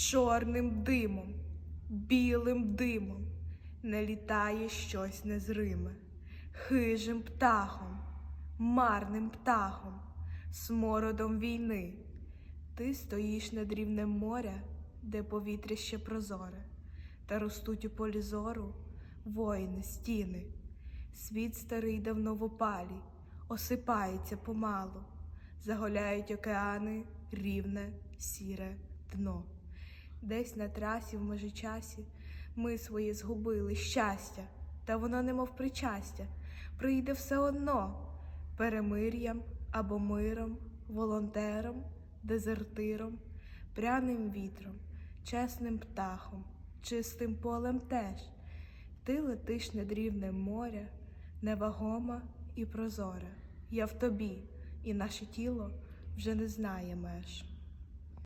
чорним димом, білим димом, не літає щось незриме, хижим птахом, марним птахом, смородом війни. Ти стоїш над рівнем моря, де повітря ще прозоре, та ростуть у полі зору воїни, стіни. Світ старий давно в опалі, осипається помалу, заголяють океани, рівне, сіре дно. Десь на трасі в межичасі ми своє згубили щастя, та воно немов причастя, прийде все одно перемир'ям або миром, волонтером, дезертиром, пряним вітром, чесним птахом, чистим полем теж. Ти летиш над рівнем моря, невагома і прозора. Я в тобі, і наше тіло вже не знає меж.